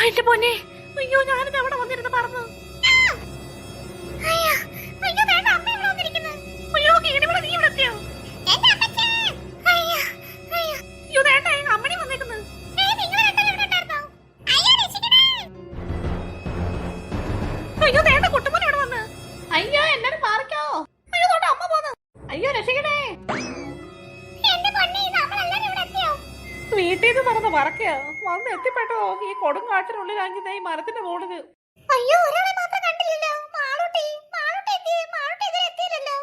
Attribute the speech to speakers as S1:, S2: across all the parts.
S1: എന്റെ പൊന്നെ. അയ്യോ ഞാനിത് അവിടെ വന്നിരുന്ന് പറഞ്ഞു അയ്യോ കീടിവിടെ വീട്ടിൽ നിന്ന് മറന്ന് മറക്കോ വന്ന് എത്തിപ്പെട്ടോ? ഈ കൊടുങ്കാട്ടിനുള്ളിലാക്കി ഈ മരത്തിന്റെ മുകളിൽ.
S2: അയ്യോ ഒരാളെ മാത്രം കണ്ടില്ലല്ലോ. മാളൂട്ടി മാളൂട്ടി എത്തി മാളൂട്ടി ഇതുവരെ എത്തിയില്ലല്ലോ.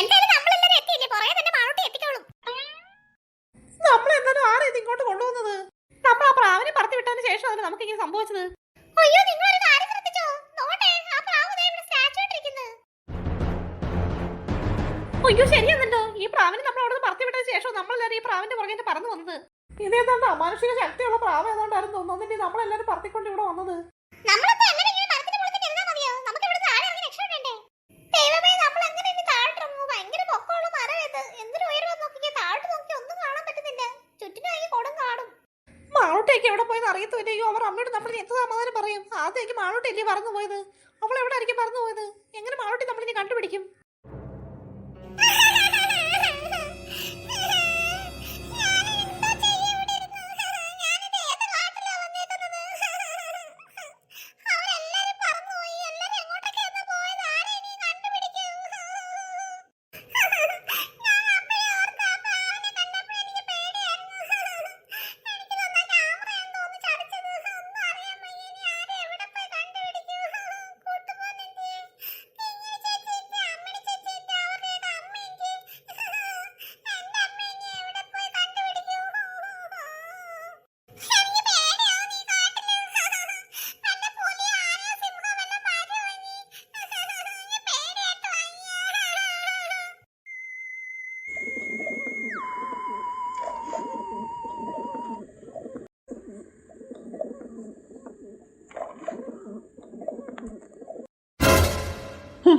S2: എന്തായാലും നമ്മളെല്ലാരും എത്തിയില്ലേ? പുറകെ തന്നെ മാളൂട്ടി എത്തിക്കോളും.
S1: നമ്മൾ എന്തായാലും ആരെ ഇത് ഇങ്ങോട്ട് കൊണ്ടുവന്നത്? നമ്മൾ ആ പ്രാവിനെ പറത്തി വിട്ടതിന് ശേഷമല്ലേ നമുക്ക് ഇങ്ങനെ സംഭവിച്ചത്.
S2: അയ്യോ നിങ്ങൾ ഒരു കാര്യം ശ്രദ്ധിച്ചോ? നോട്ടെ ആ പ്രാവ് ഇവിടെ സ്റ്റാച്ചു ഇട്ടിരിക്കുന്നു
S1: അയ്യോ ശരിയെന്നല്ലോ ഈ പ്രാവിനെ നമ്മൾ അവിടെ പറത്തി വിട്ടതിന് ശേഷം നമ്മളെല്ലാരും ഈ പ്രാവിന്റെ പുറകെ പറന്നു വന്നത്. ഇതേതാണ്ട് അമാനുഷിക ശക്തിയുള്ള പ്രാവ് ഏതാണ്ടായിരുന്നു ഒന്നൊന്നിന്റെ നമ്മളെല്ലാരും പറത്തിക്കൊണ്ട് ഇവിടെ വന്നത്? മാളോട്ടേക്ക് എവിടെ പോയെന്ന് അവർ അമ്മയോട് നമ്മൾ എന്ത് സമാധാനം പറയും? ആദ്യമേക്ക് മാളോട്ടല്ലേ പറന്നു പോയത് അവൾ എവിടെ ആയിരിക്കും പറന്നു പോയത് എങ്ങനെ മാളോട്ടി നമ്മളിനി കണ്ടുപിടിക്കും?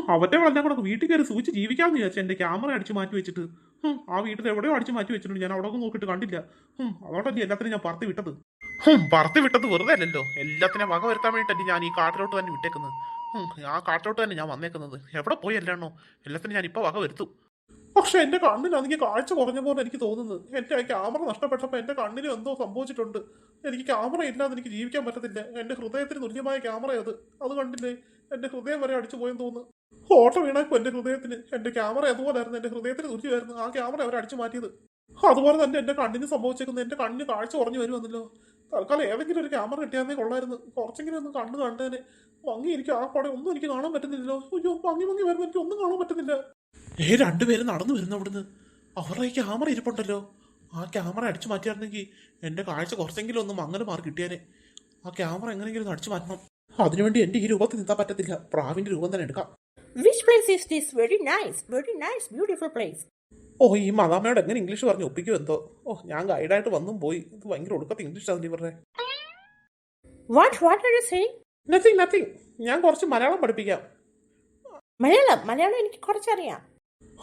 S3: അവന്റെ എല്ലാം കൂടെ വീട്ടിൽ കയറി സൂചിച്ച് ജീവിക്കാമെന്ന് വിചാരിച്ചു എന്റെ ക്യാമറ അടിച്ചു മാറ്റി വെച്ചിട്ട്. ആ വീട്ടിൽ എവിടെയോ അടിച്ചു മാറ്റി വെച്ചിട്ടുണ്ട്. ഞാൻ അവിടെ നോക്കിട്ട് കണ്ടില്ല. ഹും, അതോടല്ലേ എല്ലാത്തിനും ഞാൻ പറത്തി വിട്ടത്. പറത്തി വിട്ടത് വെറുതെ അല്ലല്ലോ. എല്ലാത്തിനും വക വരുത്താൻ വേണ്ടിയിട്ടല്ലേ ഞാൻ ഈ കാട്ടിലോട്ട് തന്നെ വിട്ടേക്കുന്നത്. ആ കാട്ടിലോട്ട് തന്നെ ഞാൻ വന്നേക്കുന്നത്. എവിടെ പോയി അല്ലാണോ? എല്ലാത്തിനും ഞാൻ ഇപ്പോൾ വക വരുത്തും. പക്ഷെ എന്റെ കണ്ണിനാണെങ്കിൽ കാഴ്ച കുറഞ്ഞ പോലെ എനിക്ക് തോന്നുന്നത് എന്റെ ക്യാമറ നഷ്ടപ്പെട്ടപ്പോൾ എന്റെ കണ്ണിന് എന്തോ സംഭവിച്ചിട്ടുണ്ട്. എനിക്ക് ക്യാമറ ഇല്ലാതെ എനിക്ക് ജീവിക്കാൻ പറ്റത്തില്ല. എന്റെ ഹൃദയത്തിന് തുല്യമായ ക്യാമറ അത്. അത് കണ്ടില്ലേ? എന്റെ ഹൃദയം വരെ അടിച്ചു പോയെന്ന് തോന്നുന്നു. ഓട്ട വീണാക്കും എന്റെ ഹൃദയത്തിന് എന്റെ ക്യാമറ അതുപോലായിരുന്നു എന്റെ ഹൃദയത്തിന് തുല്യമായിരുന്നു ആ ക്യാമറ അവർ അടിച്ചു മാറ്റിയത്. അതുപോലെ തന്നെ എന്റെ കണ്ണിന് സംഭവിച്ചേക്കുന്നത് എന്റെ കണ്ണിന് കാഴ്ച കുറഞ്ഞു വരുമെന്നല്ലോ. തൽക്കാലം ഏതെങ്കിലും ഒരു ക്യാമറ കിട്ടിയാന്നേ കൊള്ളായിരുന്നു. കുറച്ചെങ്കിലും ഒന്ന് കണ്ണ് കണ്ടതിന് ഭംഗി എനിക്ക് ആ പടം ഒന്നും എനിക്ക് കാണാൻ പറ്റുന്നില്ലല്ലോ. അയ്യോ ഭംഗി ഭംഗി വരുന്ന എനിക്ക് ഒന്നും കാണാൻ പറ്റുന്നില്ല. ഏ രണ്ടുപേരും നടന്നു വരുന്നു അവിടുന്ന്. അവരുടെ ക്യാമറ ഇരിപ്പുണ്ടല്ലോ. ആ ക്യാമറ അടിച്ചു മാറ്റിയായിരുന്നെങ്കിൽ എന്റെ കാഴ്ച കുറച്ചെങ്കിലും ഒന്ന് മങ്ങൽ മാറി കിട്ടിയാനെ. ആ ക്യാമറ എങ്ങനെയെങ്കിലും അടിച്ചു മാറ്റണം. അതിനുവേണ്ടി എന്റെ ഈ രൂപത്തിൽ നിന്നാൻ പറ്റത്തില്ല. പ്രാവിന്റെ രൂപം തന്നെ എടുക്കാം.
S1: Which place is this very nice very nice beautiful place
S3: ഓ ഈ മദാമയോട് എങ്ങനെ ഇംഗ്ലീഷ് പറഞ്ഞ് ഒപ്പിക്കും എന്തോ? ഓ ഞാൻ ഗൈഡായിട്ട് വന്നും പോയി. ഇത് ഭയങ്കര ഒടുക്കത്തെ ഇംഗ്ലീഷ് ആണ് ഇവരുടെ
S1: what what are you saying
S3: nothing nothing ഞാൻ കുറച്ച് മലയാളം പഠിപ്പിക്കാം.
S1: മലയാളം മലയാളം എനിക്ക് കുറച്ചറിയാം.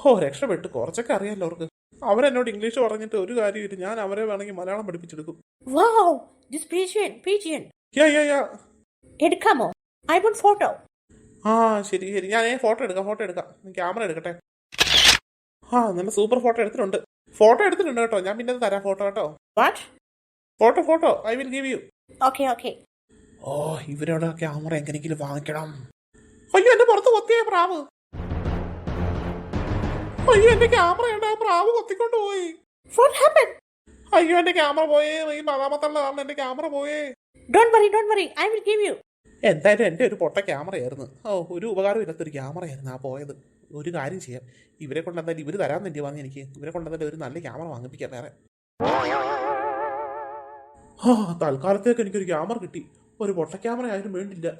S3: ഓ രക്ഷപ്പെട്ടു. കുറച്ചൊക്കെ അറിയാമല്ലോ അവർക്ക്. അവരെന്നോട് ഇംഗ്ലീഷ് പറഞ്ഞിട്ട് ഒരു കാര്യമില്ല ഞാൻ അവരെ വേണമെങ്കിൽ Malayalam പഠിപ്പിച്ചെടുക്കും.
S1: Wow this pigeon pigeon
S3: yeah yeah yeah
S1: എടുക്കാമോ I want photo
S3: ആ ശരി ശരി. ഞാൻ ഫോട്ടോ എടുക്കാം ഫോട്ടോ എടുക്കാം. ക്യാമറ എടുക്കട്ടെ. ആ നല്ല സൂപ്പർ ഫോട്ടോ എടുത്തിട്ടുണ്ട്. ഫോട്ടോ എടുത്തിട്ടുണ്ട് കേട്ടോ. ഞാൻ പിന്നെ തരാം ഫോട്ടോ കേട്ടോ.
S1: What
S3: photo photo. I will give you
S1: okay okay
S3: ഓ ഇവരോട് ക്യാമറ എങ്ങനെയെങ്കിലും വാങ്ങിക്കണം. അയ്യോ എന്റെ പുറത്ത് കൊത്തിയ പ്രാവ്. അയ്യോ എന്റെ ക്യാമറ ഉണ്ട് ആ പ്രാവ് കൊത്തിക്കൊണ്ട് പോയി. അയ്യോ എന്റെ ക്യാമറ പോയേ. ഈ മതാമത്തുള്ള കാരണം എന്റെ ക്യാമറ പോയേ.
S1: Don't worry don't worry I will give you
S3: എന്തായാലും എന്റെ ഒരു പൊട്ട ക്യാമറയായിരുന്നു. ഓ ഒരു ഉപകാരം ഇല്ലാത്തൊരു ക്യാമറയായിരുന്നു ആ പോയത്. ഒരു കാര്യം ചെയ്യാം. ഇവരെ കൊണ്ട് ഇവർ തരാൻ തന്നെ വാങ്ങി എനിക്ക്. ഇവരെ കൊണ്ട് ഒരു നല്ല ക്യാമറ വാങ്ങിപ്പിക്കാം വേറെ. ആ തൽക്കാലത്തേക്ക് എനിക്കൊരു ക്യാമറ കിട്ടി. ഒരു പൊട്ട ക്യാമറ ആയാലും വേണ്ടില്ല.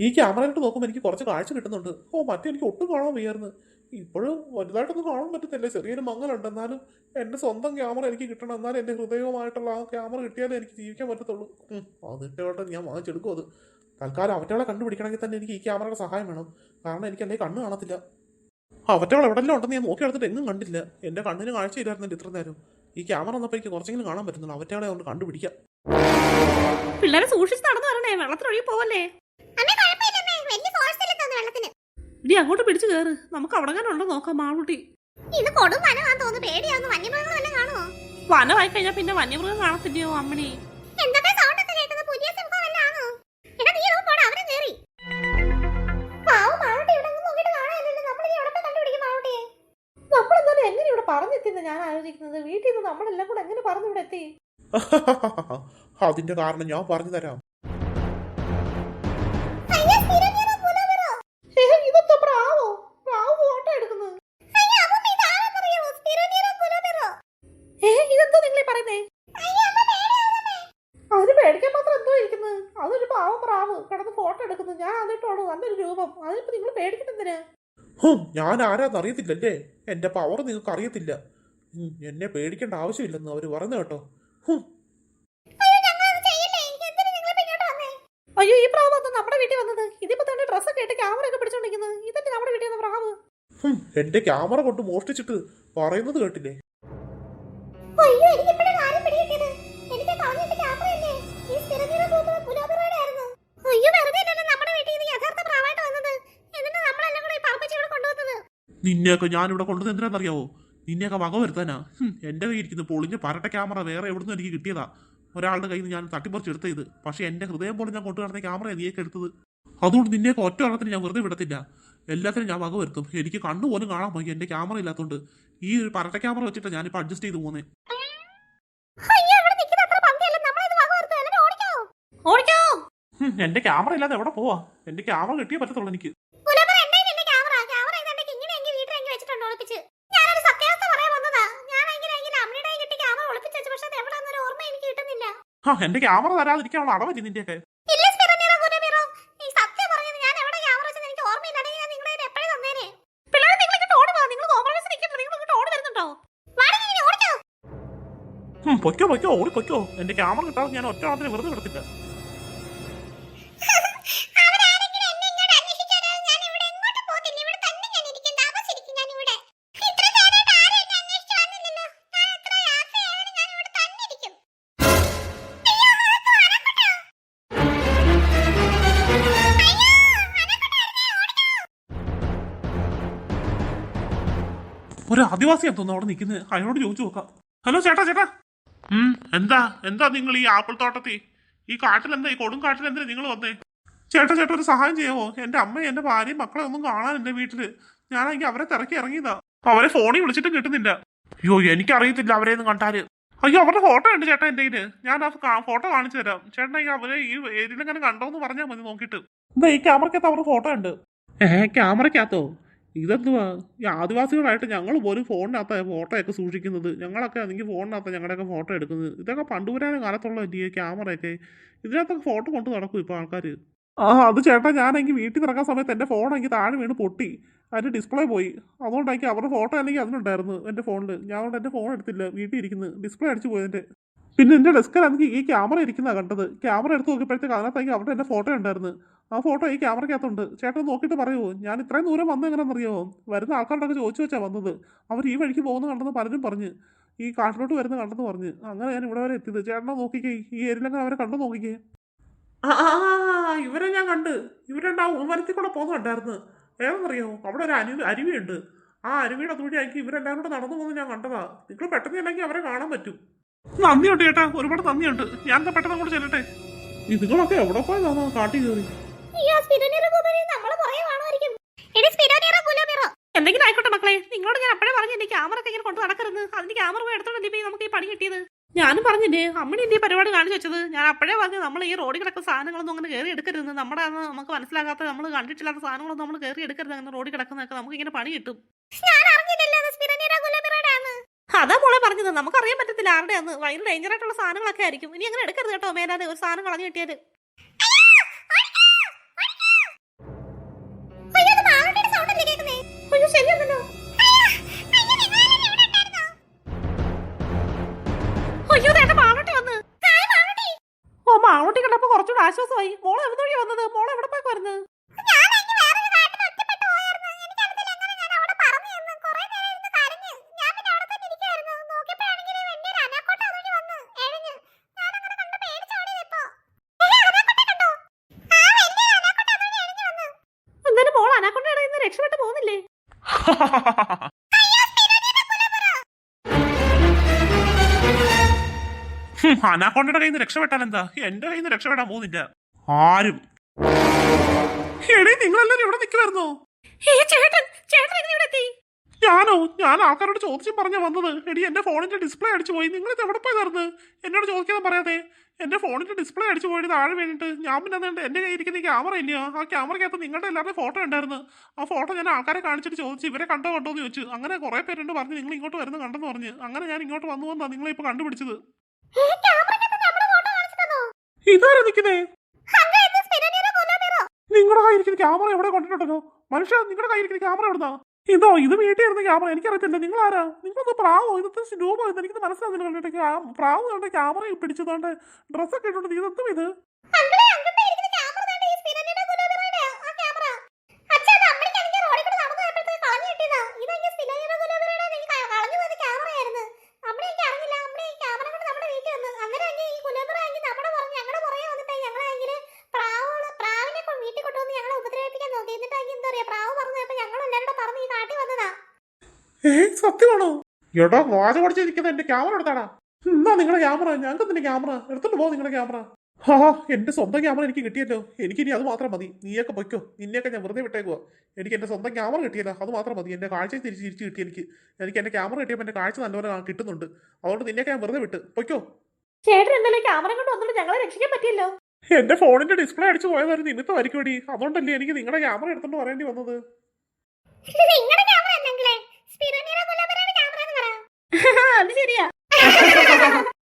S3: ഈ ക്യാമറയിലോട്ട് നോക്കുമ്പോൾ എനിക്ക് കുറച്ച് കാഴ്ച കിട്ടുന്നുണ്ട്. ഓ മറ്റേ എനിക്ക് ഒട്ടും കാണാൻ വയ്യായിരുന്നു. ഇപ്പോഴും വലുതായിട്ടൊന്നും കാണാൻ പറ്റത്തില്ല. ചെറിയൊരു മങ്ങലുണ്ട്. എന്നാലും എന്റെ സ്വന്തം ക്യാമറ എനിക്ക് കിട്ടണം. എന്നാലും എന്റെ ഹൃദയവുമായിട്ടുള്ള ആ ക്യാമറ കിട്ടിയാലേ എനിക്ക് ജീവിക്കാൻ പറ്റത്തുള്ളൂ. അത് കിട്ടിയോട്ടെ ഞാൻ വാങ്ങിച്ചെടുക്കും അത്. തൽക്കാലം അവറ്റകളെ കണ്ടുപിടിക്കണമെങ്കിൽ തന്നെ എനിക്ക് ഈ ക്യാമറയുടെ സഹായം വേണം. കാരണം എനിക്ക് എന്റെ കണ്ണ് കാണത്തില്ല. അവറ്റകൾ എവിടെല്ലാം ഉണ്ടെന്ന് ഞാൻ നോക്കി എടുത്തിട്ട് എങ്ങും കണ്ടില്ല. എന്റെ കണ്ണിന് കാഴ്ചയില്ലായിരുന്നില്ല ഇത്ര നേരം. ഈ ക്യാമറ വന്നപ്പോൾ എനിക്ക് കുറച്ചെങ്കിലും കാണാൻ പറ്റുന്നുള്ളൂ. അവറ്റകളെ കൊണ്ട് കണ്ടുപിടിക്കാം.
S1: പിള്ളേരെ സൂക്ഷിച്ച് നടന്നു വരണേ. വെള്ളത്തിനൊഴുകി പോവല്ലേ?
S2: അമ്മേ കുഴപ്പമില്ലമ്മേ. വലിയ ഫോഴ്സ് ഇല്ലെന്ന് വെള്ളത്തിന്?
S1: ഇനി അങ്ങോട്ട് പിടിച്ചു കയറ്. നമുക്ക് അവിടങ്ങാനുണ്ടോ നോക്കാം മാളൂട്ടി
S2: ഇത് കൊടും വനമാണെന്ന് തോന്നുന്നു. പേടിയാവുന്നു. വന്യമൃഗങ്ങൾ കാണുമോ
S1: വനമായി കഴിഞ്ഞാൽ പിന്നെ വന്യമൃഗം കാണത്തില്ലയോ അമ്മണി? നമ്മളെല്ലാം കൂടെ എങ്ങനെ പറഞ്ഞു ഇവിടെ എത്തി?
S3: അതിന്റെ കാരണം ഞാൻ പറഞ്ഞു തരാം.
S1: അതൊരു പാവം പ്രാവ്. കിടന്ന് ഫോട്ടോ എടുക്കുന്നു. ഞാൻ അതിട്ടോളൂ നല്ലൊരു രൂപം. അതിനിപ്പോ നിങ്ങൾ പേടിക്കുന്നെന്തിന്
S3: ഞാൻ ആരാന്ന് അറിയത്തില്ലല്ലേ എന്റെ പവർ നിങ്ങൾക്ക് അറിയത്തില്ല. എന്നെ പേടിക്കേണ്ട ആവശ്യമില്ലെന്ന് അവർ പറഞ്ഞു കേട്ടോ.
S2: അയ്യോ
S1: ഈ പ്രാവ് വന്ന് നമ്മുടെ വീട്ടിൽ വന്നത്. ഇതിപ്പോ തന്നെ ഡ്രസ്സൊക്കെ ഇട്ട് ക്യാമറ ഒക്കെ പിടിച്ചോണ്ടിരിക്കുന്നത്. ഇതന്നെ നമ്മുടെ വീട്ടിൽ വന്ന പ്രാവ്?
S3: ഹും, എന്റെ ക്യാമറ കൊണ്ട് മോഷ്ടിച്ചിട്ട് പറയുന്നത് കേട്ടില്ലേ?
S2: വന്നത്.
S3: നിന്നെയൊക്കെ ഞാൻ ഇവിടെ കൊണ്ടുവന്ന് എന്തിനാണെന്നറിയാവോ? നിന്നെയൊക്കെ വക വരുത്താനാ? എന്റെ എന്റെ കയ്യിൽ ഇരിക്കുന്ന. പൊളിഞ്ഞ പരട്ട ക്യാമറ വേറെ എവിടുന്ന് എനിക്ക് കിട്ടിയതാ. ഒരാളുടെ കയ്യിൽ നിന്ന് ഞാൻ തട്ടിപ്പറിച്ച് എടുത്ത ഇത്. പക്ഷെ എന്റെ ഹൃദയം പോലെ ഞാൻ കൊണ്ടു നടന്ന ക്യാമറ നീയൊക്കെ എടുത്തത്. അതുകൊണ്ട് നിന്നെയൊക്കെ ഒറ്റ ഒരാളത്തിന് ഞാൻ വെറുതെ വിടത്തില്ല. എല്ലാത്തിനും ഞാൻ വക വരുത്തും. എനിക്ക് കണ്ണു പോലും കാണാൻ പോയി എന്റെ ക്യാമറ ഇല്ലാത്തതുകൊണ്ട് ഈ ഒരു പരട്ട ക്യാമറ വെച്ചിട്ട് ഞാനിപ്പോൾ അഡ്ജസ്റ്റ് ചെയ്ത് പോന്നെ. എന്റെ ക്യാമറ ഇല്ലാതെ എവിടെ പോവാ? എന്റെ ക്യാമറ കിട്ടിയേ പറ്റത്തുള്ളൂ എനിക്ക്.
S1: വരുന്നുണ്ടോ
S2: ക്യാമറ നീ ഇനി ഓടിക്കോ.
S3: ഹും, പൊയ്ക്കോ പൊയ്ക്കോ ഓടി പൊയ്ക്കോ. എന്റെ ക്യാമറ കിട്ടാതെ ഞാൻ ഒറ്റ മാത്രമേ വെറുതെ വിടത്തില്ല. ഒരു ആദിവാസിയാ തോന്നുന്നു അവിടെ നിൽക്കുന്നത് അയാളോട് ചോദിച്ചു നോക്കാം. ഹലോ ചേട്ടാ ചേട്ടാ. എന്താ എന്താ നിങ്ങൾ ഈ ആപ്പിൾ തോട്ടത്തിൽ? ഈ കാട്ടിൽ എന്താ ഈ കൊടും കാട്ടിൽ എന്തിനാ നിങ്ങൾ വന്നേ? ചേട്ടാ ചേട്ടാ ഒരു സഹായം ചെയ്യാവോ? എന്റെ അമ്മയും എന്റെ ഭാര്യയും മക്കളെ ഒന്നും കാണാൻ എന്റെ വീട്ടിൽ. ഞാനെങ്കിൽ അവരെ തിരക്കി ഇറങ്ങിയതാ. അവരെ ഫോണിൽ വിളിച്ചിട്ട് കിട്ടുന്നില്ല. അയ്യോ എനിക്കറിയത്തില്ല അവരെ ഒന്നും കണ്ടാൽ. അയ്യോ അവരുടെ ഫോട്ടോ ഉണ്ട് ചേട്ടാ എന്റെ ഞാൻ ആ ഫോട്ടോ കാണിച്ചു തരാം. ഈ അവരെ ഈ ഏരിയയിലെങ്ങനെ കണ്ടോന്ന് പറഞ്ഞാൽ മതി നോക്കിയിട്ട്. എന്താ ഈ ക്യാമറക്കകത്ത് അവരുടെ ഫോട്ടോ ഉണ്ട്. ഏഹ് ക്യാമറക്കകത്തോ ഇതെന്തുവാ? ഈ ആദിവാസികളായിട്ട് ഞങ്ങൾ പോലും ഫോണിനകത്ത് ഫോട്ടോയൊക്കെ സൂക്ഷിക്കുന്നത്. ഞങ്ങളൊക്കെ ആണെങ്കിൽ ഫോണിനകത്ത് ഞങ്ങളുടെയൊക്കെ ഫോട്ടോ എടുക്കുന്നത്. ഇതൊക്കെ പണ്ടുപുരാന കാലത്തുള്ള ഈ ക്യാമറയൊക്കെ. ഇതിനകത്തൊക്കെ ഫോട്ടോ കൊണ്ട് നടക്കും ഇപ്പോൾ ആൾക്കാർ ആ അത് ചേട്ടാ ഞാനെങ്കിൽ വീട്ടിൽ ഇറങ്ങാൻ സമയത്ത് എന്റെ ഫോൺ എനിക്ക് താഴെ വീണ് പൊട്ടി. അതിന്റെ ഡിസ്പ്ലേ പോയി. അതുകൊണ്ടായിരിക്കും അവരുടെ ഫോട്ടോ അല്ലെങ്കിൽ അതിനുണ്ടായിരുന്നു എന്റെ ഫോണിൽ ഞാൻ അതുകൊണ്ട് എന്റെ ഫോൺ എടുത്തില്ല. വീട്ടിൽ ഇരിക്കുന്നു. ഡിസ്പ്ലേ അടിച്ചു പോയതിന്റെ പിന്നെ എന്റെ ഡെസ്കിലാണെങ്കിൽ ഈ ക്യാമറ ഇരിക്കുന്നതാണ് കണ്ടത്. ക്യാമറ എടുത്ത് നോക്കിയപ്പോഴത്തേക്ക് അതിനകത്തേക്ക് അവിടെ എന്റെ ഫോട്ടോ ഉണ്ടായിരുന്നു. ആ ഫോട്ടോ ഈ ക്യാമറയ്ക്കകത്തുണ്ട് ചേട്ടൻ നോക്കിയിട്ട് പറയുമോ ഞാൻ ഇത്രയും ദൂരം വന്നത് എങ്ങനെയാണെന്നറിയോ? വരുന്ന ആൾക്കാരോടൊക്കെ ചോദിച്ചു വെച്ചാൽ വന്നത്. അവർ ഈ വഴിക്ക് പോകുന്ന കണ്ടെന്ന് പലരും പറഞ്ഞ്. ഈ കാട്ടിലോട്ട് വരുന്ന കണ്ടെന്ന് പറഞ്ഞ്. അങ്ങനെ ഞാൻ ഇവിടെ വരെ എത്തിയത്. ചേട്ടനെ നോക്കിക്കേ. ഈ ഏരിയയിലങ്ങനെ അവരെ കണ്ടു നോക്കിക്കേ. ആ ആ, ആ, ഇവരെ ഞാൻ കണ്ട്. ഇവരെണ്ടാ ഉൾമരത്തിൽ കൂടെ പോകുന്നുണ്ടായിരുന്നു ഏതെന്നറിയോ അവിടെ ഒരു അരുവി അരുവിയുണ്ട്. ആ അരുവിയുടെ അതുവഴിയാക്കി ഇവരെല്ലാവരും കൂടെ നടന്നു പോകുന്നത് ഞാൻ കണ്ടതാ. നിങ്ങൾ പെട്ടെന്ന് അല്ലെങ്കിൽ അവരെ കാണാൻ പറ്റും. നന്ദിയുണ്ട് ചേട്ടാ ഒരുപാട് നന്ദിയുണ്ട് ഞാൻ എന്താ പെട്ടെന്ന് അങ്ങോട്ട് ചെല്ലട്ടെ. ഇതുങ്ങളൊക്കെ എവിടെ പോയതാണോ കാട്ടി കയറി.
S1: എന്തെങ്കിലും ആയിക്കോട്ടെ മക്കളെ നിങ്ങളോട് ഞാൻ അപ്പഴേ പറഞ്ഞു എന്റെ ക്യാമറ ഒക്കെ ഇങ്ങനെ കൊണ്ട് നടക്കരുത്. അതിന്റെ ക്യാമറ പോയി ഇപ്പൊ നമുക്ക് ഈ പണി കിട്ടിയത്? ഞാനും പറഞ്ഞില്ലേ അമ്മണി എന്റെ പരിപാടി കാണിച്ചു വെച്ചത്. ഞാൻ അപ്പഴേ പറഞ്ഞു നമ്മൾ ഈ റോഡിൽ കിടക്കുന്ന സാധനങ്ങളൊന്നും അങ്ങനെ കയറി എടുക്കരുത്. നമ്മുടെ നമുക്ക് മനസ്സിലാകാത്ത നമ്മൾ കണ്ടിട്ടില്ലാത്ത സാധനങ്ങളൊന്നും നമ്മൾ കയറി എടുക്കരുത് അങ്ങനെ റോഡിൽ കിടക്കുന്നതൊക്കെ നമുക്ക് ഇങ്ങനെ പണി കിട്ടും
S2: ഞാൻ അറിഞ്ഞില്ലല്ലോ അത് സ്പിരോനിറ പുലോബിറോടെ ആണ്
S1: അതാ മോളെ പറഞ്ഞത്. നമുക്കറിയാൻ പറ്റത്തില്ല ആരുടെ അന്ന് ഭയങ്കര ഡേഞ്ചർ ആയിട്ടുള്ള സാധനങ്ങളൊക്കെ ആയിരിക്കും. ഇനി അങ്ങനെ എടുക്കരുത് കേട്ടോ മേലാതെ ഒരു സാധനം കളഞ്ഞു
S2: കിട്ടിയത്. മാളുട്ടി
S1: ഓ മാവട്ടി കണ്ടപ്പോ കുറച്ചുകൂടെ ആശ്വാസമായി. മോളെ എവിടെ വന്നത്? മോളെ എവിടെ പോയി വരുന്നത്?
S3: അനാക്കൊണ്ടയുടെ കയ്യിൽ നിന്ന് രക്ഷപ്പെട്ടാൽ എന്താ? എന്റെ കയ്യിൽ നിന്ന് രക്ഷപ്പെടാൻ പോകുന്നില്ല. ആരും. എടേ നിങ്ങളെല്ലാരും ഇവിടെ നിൽക്കുമായിരുന്നോ
S1: ചേട്ടൻ ചേട്ടൻ ഇവിടെ എത്തി?
S3: ഞാനോ? ഞാൻ ആൾക്കാരോട് ചോദിച്ചു പറഞ്ഞു വന്നത് എടി എന്റെ ഫോണിന്റെ ഡിസ്പ്ലേ അടിച്ചു പോയി. നിങ്ങൾ ഇത് എവിടെ തരുന്നത് എന്നോട് ചോദിക്കാതെ പറയാതെ. എന്റെ ഫോണിന്റെ ഡിസ്പ്ലേ അടിച്ചു പോയിട്ട് താഴെ വീണിട്ട്. ഞാൻ പിന്നെ അതുകൊണ്ട് എന്റെ കയ്യിൽ ഇരിക്കുന്ന ഈ ക്യാമറ ഇല്ലയോ ആ ക്യാമറയ്ക്കകത്ത് നിങ്ങളുടെ എല്ലാവരുടെയും ഫോട്ടോ ഉണ്ടായിരുന്നു. ആ ഫോട്ടോ ഞാൻ ആൾക്കാരെ കാണിച്ചിട്ട് ചോദിച്ചു ഇവരെ കണ്ടോ കണ്ടോ എന്ന് ചോദിച്ചു. അങ്ങനെ കുറെ പേരുണ്ട് പറഞ്ഞ് നിങ്ങൾ ഇങ്ങോട്ട് വരുന്ന കണ്ടെന്ന് പറഞ്ഞ്. അങ്ങനെ ഞാൻ ഇങ്ങോട്ട് വന്നു വന്നാ നിങ്ങളെ ഇപ്പൊ കണ്ടുപിടിച്ചത്? ഇതാരാ നിൽക്കുന്നേ നിങ്ങളുടെ കയ്യിരിക്കുന്ന ക്യാമറ എവിടെ കൊണ്ടിട്ടുണ്ടല്ലോ? മനുഷ്യ നിങ്ങളുടെ കയ്യിരിക്കുന്ന ക്യാമറ എവിടുന്നാ? ഇതോ ഇത് വീട്ടിലിരുന്ന ക്യാമറ എനിക്കറിയത്തില്ല. നിങ്ങൾ ആരാ നിങ്ങളൊന്ന് പ്രാവോ ഇതൊക്കെ രൂപ ഇത് എനിക്ക് മനസ്സിലാകുന്നില്ല കണ്ടിട്ട് പ്രാവ് കണ്ട ക്യാമറ പിടിച്ചതുകൊണ്ട് ഡ്രസ്സൊക്കെ ഇട്ടുണ്ട് ഇതെന്തും ഇത്
S2: അങ്കിളെ, അങ്കിളിന്റെ ഇരിക്കുന്ന ക്യാമറ ദാണ്ടെ ഈ സ്പിരിനീറോ കൊല്ലാമേറോയുടെ ആ ക്യാമറ. അച്ഛാ, അത് അമ്മയ്ക്കാണെങ്കിൽ റോഡിൽ കൂടെ നടന്നു പോയപ്പോഴത്തേക്ക് കളഞ്ഞു കിട്ടിയതാ. ഇതെങ്കിൽ സ്പിരിനീറോ കൊല്ലാമേറോയുടെ എനിക്ക് ക- കളഞ്ഞു പോയത് ക്യാമറയായിരുന്നു. അമ്മ എനിക്ക് അറിഞ്ഞില്ല. അമ്മ ഈ ക്യാമറ കൊണ്ട് നമ്മുടെ വീട്ടിൽ വന്നു. അന്നേരം ആണെങ്കിൽ ഈ കൊല്ലാമേറ ആണെങ്കിൽ നമ്മുടെ പുറകെ- ഞങ്ങളുടെ പുറകെ വന്നിട്ട് ഞങ്ങളാണെങ്കിൽ പ്രാവുകള്- പ്രാവിനെ കൊണ്ട് വീട്ടിൽ കൊണ്ടുവന്ന് ഞങ്ങളെ ഉപദ്രവിപ്പിക്കാൻ നോക്കി. എന്നിട്ടാണെങ്കിൽ എന്താ പറയാ, പ്രാവ് പറഞ്ഞു പോയപ്പോ ഞങ്ങൾ എല്ലാവരും കൂടെ പറഞ്ഞ് ഈ കാട്ടിൽ വന്നതാ.
S3: ഏ സത്യമാണോ? എടാ വാച പഠിച്ചിരിക്കുന്ന എന്റെ ക്യാമറ എടുത്താടാ. എന്നാ നിങ്ങളുടെ ക്യാമറ ഞങ്ങൾക്ക് നിന്റെ ക്യാമറ. എടുത്തോണ്ട് പോ നിങ്ങളുടെ ക്യാമറ. ഹാ എന്റെ സ്വന്തം ക്യാമറ എനിക്ക് കിട്ടിയല്ലോ. എനിക്കിനി അത് മാത്രം മതി. നീയൊക്കെ പൊയ്ക്കോ. നിന്നെയൊക്കെ ഞാൻ വെറുതെ വിട്ടേക്കുവാ. എനിക്ക് എന്റെ സ്വന്തം ക്യാമറ കിട്ടിയല്ലോ. അത് മാത്രം മതി. എന്റെ കാഴ്ച തിരിച്ച് തിരിച്ച് കിട്ടി എനിക്ക്. എനിക്ക് എന്റെ ക്യാമറ കിട്ടിയപ്പോൾ എന്റെ കാഴ്ച നല്ലപോലെ കിട്ടുന്നുണ്ട്. അതുകൊണ്ട് നിന്നെയൊക്കെ ഞാൻ വെറുതെ വിട്ട്. പൊയ്ക്കോ.
S1: ചേട്ടൻ എന്തായാലും ക്യാമറ കൊണ്ട് വന്നിട്ട് ഞങ്ങളെ രക്ഷിക്കാൻ പറ്റിയല്ലോ?
S3: എന്റെ ഫോണിന്റെ ഡിസ്പ്ലേ അടിച്ചു പോയതായിരുന്നു. നിമിത്തമായിരിക്കും അതുകൊണ്ടല്ലേ എനിക്ക് നിങ്ങളുടെ ക്യാമറ എടുത്തോണ്ട് പറയേണ്ടി വന്നത്?
S2: നിങ്ങളുടെ ക്യാമറ
S1: അത് ശരിയാ.